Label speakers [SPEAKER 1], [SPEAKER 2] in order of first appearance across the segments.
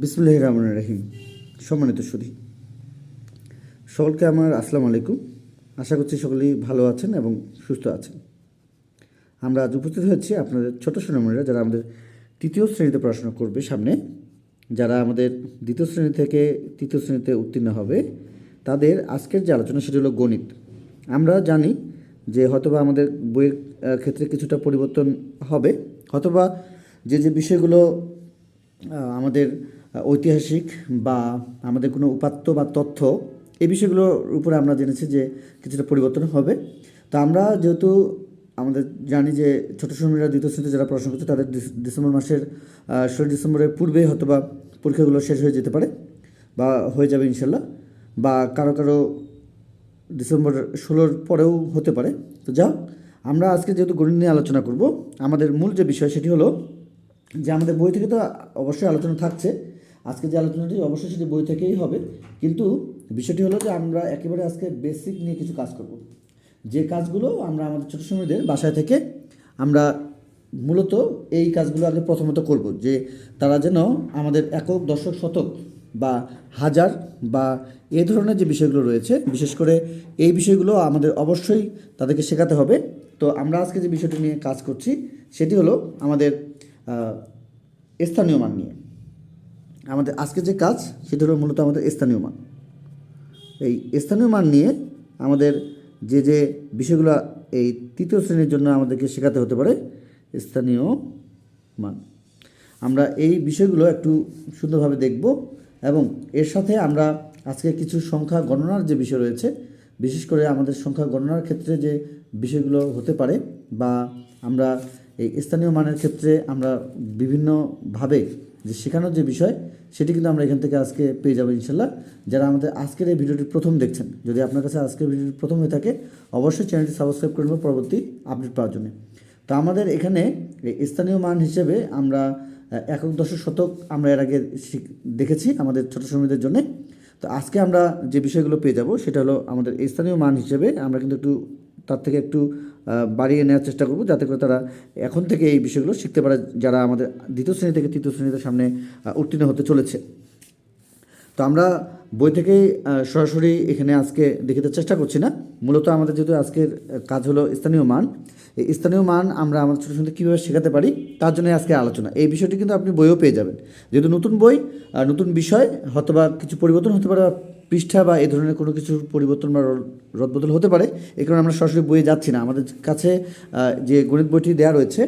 [SPEAKER 1] বিসমুল্লাহ রহমান রহিম। সম্মানিত সুধী, সকলকে আমার আসসালামু আলাইকুম। আশা করছি সকলেই ভালো আছেন এবং সুস্থ আছেন। আমরা আজ উপস্থিত হয়েছি আপনাদের ছোট সোনামণিরা যারা আমাদের তৃতীয় শ্রেণীতে পড়াশোনা করবে সামনে। যারা আমাদের দ্বিতীয় শ্রেণি থেকে তৃতীয় শ্রেণীতে উত্তীর্ণ হবে, তাদের আজকের যে আলোচনা সেটি হলো গণিত। আমরা জানি যে হয়তোবা আমাদের বইয়ের ক্ষেত্রে কিছুটা পরিবর্তন হবে। হয়তোবা যে যে বিষয়গুলো আমাদের ঐতিহাসিক বা আমাদের কোনো উপাত্ত বা তথ্য এই বিষয়গুলোর উপরে আমরা জেনেছি যে কিছুটা পরিবর্তন হবে। তো আমরা যেহেতু আমাদের জানি যে ছোটো শ্রমিকরা দ্বিতীয় শ্রেণীতে যারা পড়াশোনা করছে, তাদের ডিসেম্বর মাসের ষোলো ডিসেম্বরের পূর্বে হয়তো বা পরীক্ষাগুলো শেষ হয়ে যেতে পারে বা হয়ে যাবে ইনশাল্লাহ বা কারও কারও ডিসেম্বর ষোলোর পরেও হতে পারে। তো যাও আমরা আজকে যেহেতু গণিত নিয়ে আলোচনা করব, আমাদের মূল যে বিষয় সেটি হলো যে আমাদের বই থেকে তো অবশ্যই আলোচনা থাকছে আজকে যে আলোচনাটি, অবশ্যই সেটি বই থেকেই হবে। কিন্তু বিষয়টি হলো যে আমরা একেবারে আজকে বেসিক নিয়ে কিছু কাজ করব। যে কাজগুলো আমরা আমাদের ছোটো সময়দের বাসায় থেকে আমরা মূলত এই কাজগুলো আগে প্রথমত করব, যে তারা যেন আমাদের একক, দশক, শতক বা হাজার বা এই ধরনের যে বিষয়গুলো রয়েছে, বিশেষ করে এই বিষয়গুলো আমাদের অবশ্যই তাদেরকে শেখাতে হবে। তো আমরা আজকে যে বিষয়টি নিয়ে কাজ করছি, সেটি হলো আমাদের স্থানীয় মান নিয়ে। আমাদের আজকে যে কাজ, সেটা হলো মূলত আমাদের স্থানীয় মান। এই স্থানীয় মান নিয়ে আমাদের যে যে বিষয়গুলো এই তৃতীয় শ্রেণির জন্য আমাদেরকে শেখাতে হতে পারে, স্থানীয় মান। আমরা এই বিষয়গুলো একটু সুন্দরভাবে দেখব এবং এর সাথে আমরা আজকে কিছু সংখ্যা গণনার যে বিষয় রয়েছে, বিশেষ করে আমাদের সংখ্যা গণনার ক্ষেত্রে যে বিষয়গুলো হতে পারে বা আমরা এই স্থানীয় মানের ক্ষেত্রে আমরা বিভিন্নভাবে যে শেখানোর যে বিষয়, সেটি কিন্তু আমরা এখান থেকে আজকে পেয়ে যাব ইনশাল্লাহ। যারা আমাদের আজকের এই ভিডিওটি প্রথম দেখছেন, যদি আপনার কাছে আজকের ভিডিওটি প্রথম হয়ে থাকে, অবশ্যই চ্যানেলটি সাবস্ক্রাইব করে নেব পরবর্তী আপডেট পাওয়ার জন্য। তো আমাদের এখানে স্থানীয় মান হিসেবে আমরা একক দশক শতক আমরা এর আগে দেখেছি আমাদের ছোট শ্রমিকদের জন্য। তো আজকে আমরা যে বিষয়গুলো পেয়ে যাব, সেটা হলো আমাদের স্থানীয় মান হিসেবে আমরা কিন্তু একটু, তার থেকে একটু বাড়িয়ে নেওয়ার চেষ্টা করব যাতে করে তারা এখন থেকে এই বিষয়গুলো শিখতে পারে যারা আমাদের দ্বিতীয় শ্রেণি থেকে তৃতীয় শ্রেণীতে সামনে উত্তীর্ণ হতে চলেছে। তো আমরা বই থেকে আহ, সরাসরি এখানে আজকে দেখিতে চেষ্টা করছি না। মূলত আমাদের যেহেতু আজকের কাজ হলো স্থানীয় মান। এই স্থানীয় মান আমরা আমাদের ছোটো ছোটো কীভাবে শেখাতে পারি তার জন্য আজকে আলোচনা। এই বিষয়টি কিন্তু আপনি বইও পেয়ে যাবেন। যেহেতু নতুন বই নতুন বিষয় হয়তোবা কিছু পরিবর্তন হতে পারে পৃষ্ঠা বা এই ধরনের কোনো কিছু পরিবর্তন বা রদবদল হতে পারে। এই কারণে আমরা সরাসরি বইয়ে যাচ্ছি না। আমাদের কাছে যে গণিত বইটি দেওয়া রয়েছে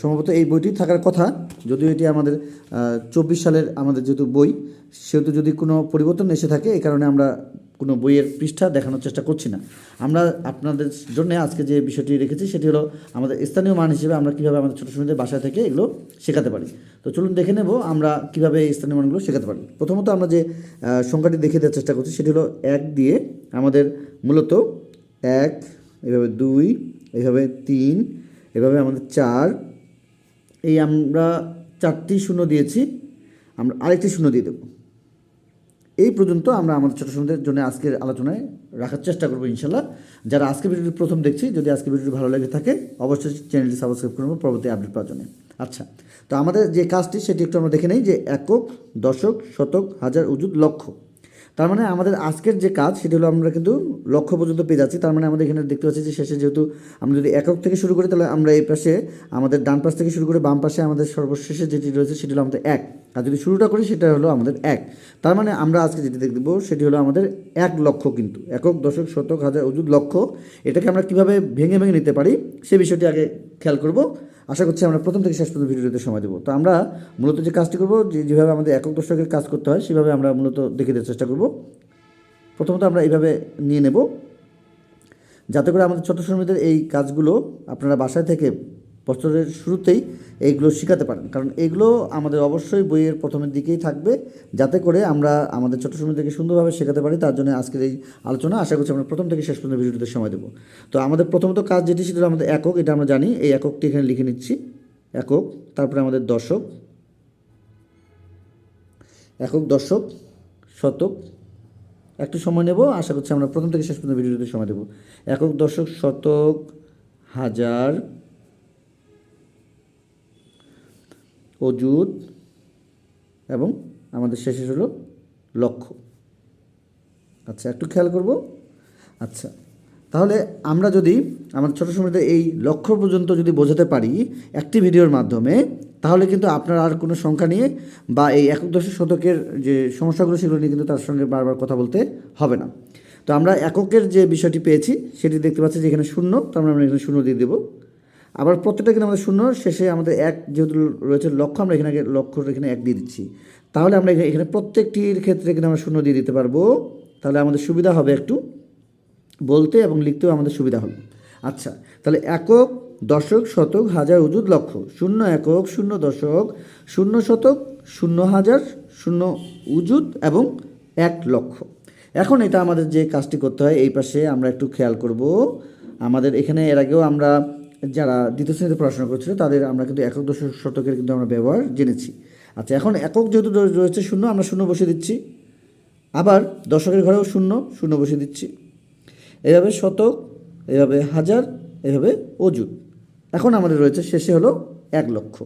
[SPEAKER 1] সম্ভবত এই বইটি থাকার কথা, যদিও এটি আমাদের চব্বিশ সালের আমাদের যেহেতু বই, সেহেতু যদি কোনো পরিবর্তন এসে থাকে, এই কারণে আমরা কোনো বইয়ের পৃষ্ঠা দেখানোর চেষ্টা করছি না। আমরা আপনাদের জন্য আজকে যে বিষয়টি রেখেছি, সেটি হলো আমাদের স্থানীয় মান হিসেবে আমরা কীভাবে আমাদের ছোটো সময়দের বাসা থেকে এগুলো শেখাতে পারি। তো চলুন দেখে নেব আমরা কীভাবে এই স্থানীয় মানগুলো শেখাতে পারি। প্রথমত আমরা যে সংখ্যাটি দেখে দেওয়ার চেষ্টা করছি, সেটি হলো এক দিয়ে আমাদের মূলত এক, এভাবে দুই, এভাবে তিন এভাবে আমাদের চার, এই আমরা চারটি শূন্য দিয়েছি, আমরা আরেকটি শূন্য দিয়ে দেবো। এই পর্যন্ত আমরা আমাদের ছোটো সমুদ্রের জন্য আজকের আলোচনায় রাখার চেষ্টা করব ইনশাল্লাহ। যারা আজকে ভিডিওটি প্রথম দেখছি, যদি আজকে ভিডিওটি ভালো লেগে থাকে, অবশ্যই চ্যানেলটি সাবস্ক্রাইব করব পরবর্তী আপডেট পাওয়ার জন্য। আচ্ছা তো আমাদের যে কাজটি, সেটি একটু আমরা দেখে নেই যে একক, দশক, শতক, হাজার উজুদ লক্ষ তার মানে আমাদের আজকের যে কাজ, সেটি হলো আমরা কিন্তু লক্ষ্য পর্যন্ত পেয়ে যাচ্ছি। তার মানে আমাদের এখানে দেখতে পাচ্ছি যে শেষে যেহেতু আমরা যদি একক থেকে শুরু করি, তাহলে আমরা এই পাশে, আমাদের ডান পাশ থেকে শুরু করে বাম পাশে আমাদের সর্বশেষে যেটি রয়েছে, সেটি হলো আমাদের এক। আর যদি শুরুটা করি, সেটা হলো আমাদের এক। তার মানে আমরা আজকে যেটি দেখব সেটি হলো আমাদের এক লক্ষ কিন্তু। একক, দশক, শতক, হাজার, অযুত লক্ষ এটাকে আমরা কীভাবে ভেঙে ভেঙে নিতে পারি, সে বিষয়টি আগে খেয়াল করব। আশা করছি আমরা প্রথম থেকে শেষ পর্যন্ত ভিডিওতে সময় দেবো। তো আমরা মূলত যে কাজটি করব, যে যেভাবে আমাদের একক দর্শকের কাজ করতে হয়, সেভাবে আমরা মূলত দেখে দেওয়ার চেষ্টা করব। প্রথমত আমরা এইভাবে নিয়ে নেব। যাতে করে আমাদের ছোটো শ্রমিকদের এই কাজগুলো আপনারা বাসায় থেকে বছরের শুরুতেই এইগুলো শেখাতে পারেন। কারণ এগুলো আমাদের অবশ্যই বইয়ের প্রথমের দিকেই থাকবে, যাতে করে আমরা আমাদের ছোটো শ্রমিকদেরকে সুন্দরভাবে শেখাতে পারি। তার জন্য আজকের এই আলোচনা, আশা করছি আমরা প্রথম থেকে শেষ পর্যন্ত ভিডিওতে সময় দেবো। তো আমাদের প্রথমত কাজ যেটি, সেটা আমাদের একক, এটা আমরা জানি। এই এককটি এখানে লিখে নিচ্ছি। একক, তারপরে আমাদের দশক। একক, দশক, শতক। একটু সময় নেব। আশা করছি আমরা প্রথম থেকে শেষ পর্যন্ত ভিডিওতে সময় দেবো। একক, দশক, শতক, হাজার। অজুত এবং আমাদের শেষে হলো লক্ষ্য। আচ্ছা একটু খেয়াল করব? আচ্ছা তাহলে আমরা যদি আমাদের ছোটো সময়তে এই লক্ষ্য পর্যন্ত যদি বোঝাতে পারি একটি ভিডিওর মাধ্যমে, তাহলে কিন্তু আপনার আর কোনো সংখ্যা নিয়ে বা এই একক দশ শতকের যে সমস্যাগুলো, সেগুলো নিয়ে কিন্তু তার সঙ্গে বারবার কথা বলতে হবে না। তো আমরা এককের যে বিষয়টি পেয়েছি, সেটি দেখতে পাচ্ছি যে এখানে শূন্য, তার মানে আমরা এখানে শূন্য দিয়ে দেবো। আবার প্রত্যেকটা কিন্তু আমাদের শূন্য, শেষে আমাদের এক যেহেতু রয়েছে লক্ষ্য, আমরা এখানে লক্ষ্য এখানে এক দিয়ে দিচ্ছি। তাহলে আমরা এখানে- প্রত্যেকটির ক্ষেত্রে কিন্তু আমরা শূন্য দিয়ে দিতে পারব। তাহলে আমাদের সুবিধা হবে একটু বলতে এবং লিখতেও আমাদের সুবিধা হবে। আচ্ছা তাহলে একক, দশক, শতক, হাজার উজুদ লক্ষ শূন্য একক, শূন্য দশক, শূন্য শতক, শূন্য হাজার, শূন্য উজুদ এবং এক লক্ষ এখন এটা আমাদের যে কাজটি করতে হয়, এই পাশে আমরা একটু খেয়াল করব। আমাদের এখানে এর আগেও আমরা যারা দ্বিতীয় শ্রেণীতে পড়াশোনা করছিল, তাদের আমরা কিন্তু একক দশ শতকের কিন্তু আমরা ব্যবহার জেনেছি। আচ্ছা এখন একক যেহেতু রয়েছে শূন্য, আমরা শূন্য বসে দিচ্ছি। আবার দশকের ঘরেও শূন্য শূন্য বসে দিচ্ছি। এভাবে শতক, এভাবে হাজার, এভাবে অজুত এখন আমাদের রয়েছে, শেষে হলো এক লক্ষ।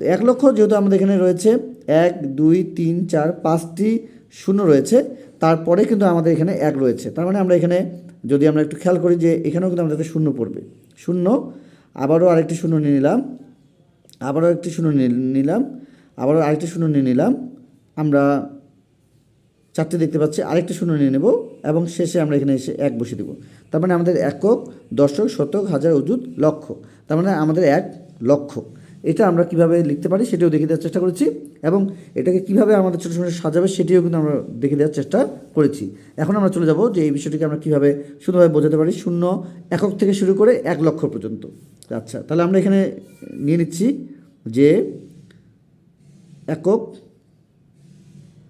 [SPEAKER 1] তো এক লক্ষ যেহেতু আমাদের এখানে রয়েছে, এক, দুই, তিন, চার, পাঁচটি শূন্য রয়েছে। তারপরে কিন্তু আমাদের এখানে এক রয়েছে। তার মানে আমরা এখানে যদি আমরা একটু খেয়াল করি যে এখানেও কিন্তু আমাদের শূন্য পড়বে। শূন্য আবারও আরেকটি শূন্য নিয়ে নিলাম। আবারও একটি শূন্য নিয়ে নিলাম। আবারও আরেকটি শূন্য নিয়ে নিলাম। আমরা চারটি দেখতে পাচ্ছি। আরেকটি শূন্য নিয়ে নেব এবং শেষে আমরা এখানে এসে এক বসে দেব। তার মানে আমাদের একক, দশক, শতক, হাজার অজুত লক্ষ। তার মানে আমাদের এক লক্ষ। এটা আমরা কীভাবে লিখতে পারি সেটাও দেখে দেওয়ার চেষ্টা করেছি এবং এটাকে কীভাবে আমাদের ছোটো ছোটো সাজাবে সেটিও কিন্তু আমরা দেখে দেওয়ার চেষ্টা করেছি। এখন আমরা চলে যাব যে এই বিষয়টিকে আমরা কীভাবে সুন্দরভাবে বোঝাতে পারি শূন্য একক থেকে শুরু করে এক লক্ষ পর্যন্ত। আচ্ছা তাহলে আমরা এখানে নিয়ে নিচ্ছি যে একক,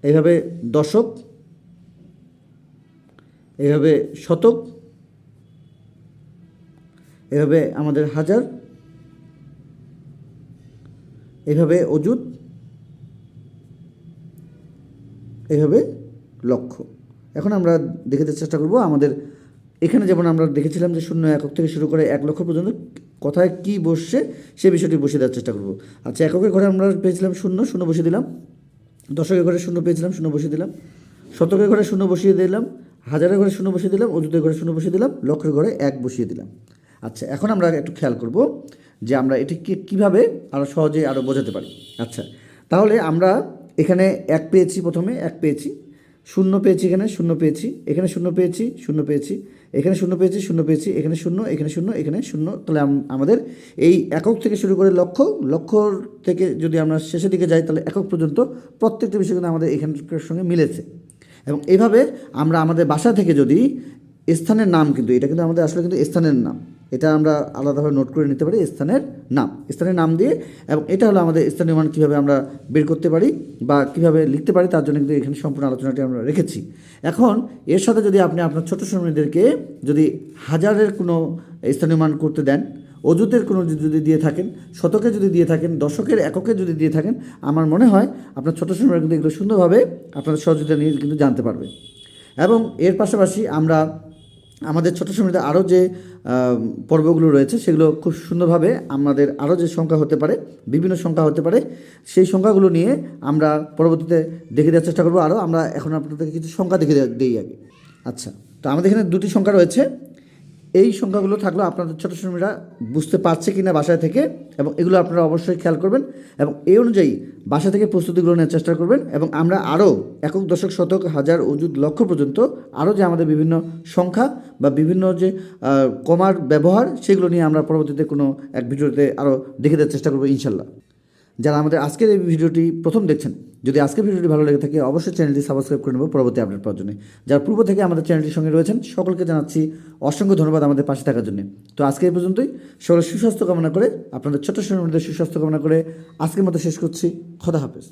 [SPEAKER 1] এইভাবে দশক, এইভাবে শতক এভাবে আমাদের হাজার এইভাবে অজুত এইভাবে লক্ষ্য। এখন আমরা দেখতে চেষ্টা করব আমাদের, এখানে যেমন আমরা দেখেছিলাম যে শূন্য একক থেকে শুরু করে এক লক্ষ পর্যন্ত কথায় কি বসছে, সে বিষয়টি বসিয়ে দেওয়ার চেষ্টা করব। আচ্ছা এককের ঘরে আমরা পেয়েছিলাম শূন্য শূন্য বসিয়ে দিলাম। দশকের ঘরে শূন্য পেয়েছিলাম, শূন্য বসিয়ে দিলাম। শতকের ঘরে শূন্য বসিয়ে দিলাম। হাজারের ঘরে শূন্য বসিয়ে দিলাম। অযুতের ঘরে শূন্য বসিয়ে দিলাম। লক্ষের ঘরে এক বসিয়ে দিলাম। আচ্ছা এখন আমরা একটু খেয়াল করব যে আমরা এটিকে কীভাবে আরও সহজে আরও বোঝাতে পারি। আচ্ছা তাহলে আমরা এখানে এক পেয়েছি প্রথমে, এক পেয়েছি, শূন্য পেয়েছি এখানে, শূন্য পেয়েছি, এখানে শূন্য পেয়েছি শূন্য পেয়েছি, এখানে শূন্য পেয়েছি শূন্য পেয়েছি, এখানে শূন্য এখানে শূন্য এখানে শূন্য। তাহলে আমাদের এই একক থেকে শুরু করে লক্ষ লক্ষর থেকে যদি আমরা শেষের দিকে যাই, তাহলে একক পর্যন্ত প্রত্যেকটা বিষয় কিন্তু আমাদের এখানকার সঙ্গে মিলেছে। এবং এভাবে আমরা আমাদের বাসা থেকে যদি স্থানের নাম কিন্তু, এটা কিন্তু আমাদের আসলে কিন্তু স্থানের নাম। এটা আমরা আলাদাভাবে নোট করে নিতে পারি স্থানের নাম। স্থানের নাম দিয়ে, এবং এটা হলো আমাদের স্থানীয় মান কীভাবে আমরা বের করতে পারি বা কীভাবে লিখতে পারি, তার জন্য কিন্তু এখানে সম্পূর্ণ আলোচনাটি আমরা রেখেছি। এখন, এর সাথে যদি আপনি আপনার ছোটো শ্রমিকদেরকে যদি হাজারের কোনো স্থানীয় মান করতে দেন অজুতের কোনো যদি দিয়ে থাকেন, শতকে যদি দিয়ে থাকেন, দশকের এককে যদি দিয়ে থাকেন, আমার মনে হয় আপনার ছোটো শ্রমিকরা কিন্তু এগুলো সুন্দরভাবে আপনাদের সহযোগিতা নিয়ে কিন্তু জানতে পারবে। এবং এর পাশাপাশি আমরা আমাদের ছোট সময়তে আরও যে পর্বগুলো রয়েছে, সেগুলো খুব সুন্দরভাবে আমাদের আরও যে সংখ্যা হতে পারে, বিভিন্ন সংখ্যা হতে পারে, সেই সংখ্যাগুলো নিয়ে আমরা পরবর্তীতে দেখে দেওয়ার চেষ্টা করব। আরও আমরা এখন আপনাদেরকে কিছু সংখ্যা দেখে দিই আগে। আচ্ছা তো আমাদের এখানে দুটি সংখ্যা রয়েছে। এই সংখ্যাগুলো থাকলে আপনাদের ছোটো শ্রমিকরা বুঝতে পারছে কি না বাসায় থেকে এবং এগুলো আপনারা অবশ্যই খেয়াল করবেন এবং এই অনুযায়ী বাসা থেকে প্রস্তুতিগুলো নেওয়ার চেষ্টা করবেন এবং আমরা আরও একক, দশক, শতক, হাজার, অযুত, লক্ষ পর্যন্ত আরও যে আমাদের বিভিন্ন সংখ্যা বা বিভিন্ন যে কমার ব্যবহার, সেগুলো নিয়ে আমরা পরবর্তীতে কোনো এক ভিডিওতে আরও দেখে দেওয়ার চেষ্টা করব ইনশাল্লাহ। যারা আমাদের আজকের এই ভিডিওটি প্রথম দেখছেন, যদি আজকের ভিডিওটি ভালো লেগে থাকে, অবশ্যই চ্যানেলটি সাবস্ক্রাইব করে নেব পরবর্তী আপডেট পাওয়ার জন্য। যারা পূর্ব থেকে আমাদের চ্যানেলটির সঙ্গে রয়েছেন, সকলকে জানাচ্ছি অসংখ্য ধন্যবাদ আমাদের পাশে থাকার জন্য। তো আজকে এই পর্যন্তই। সকলের সুস্বাস্থ্য কামনা করে, আপনাদের ছোট মধ্যে সুস্বাস্থ্য কামনা করে আজকের মতো শেষ করছি। খোদা হাফেজ।